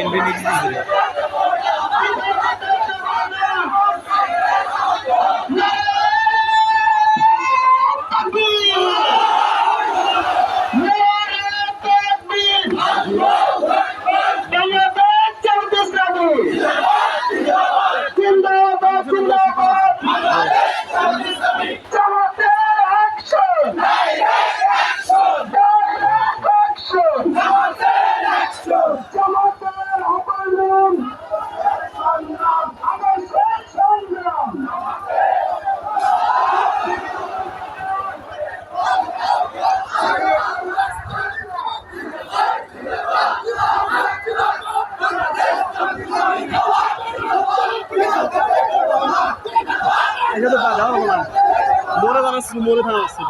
and remixes এটা তো যাওয়া হলো না মোড়ে দাঁড়াচ্ছিল মোড়ে দাঁড়াচ্ছিল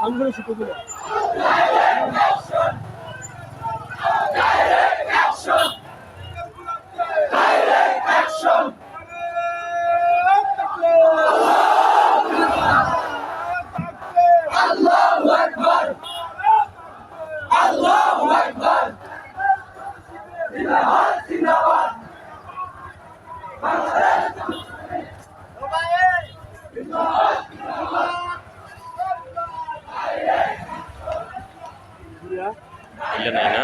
I'm you. ನೈನಾ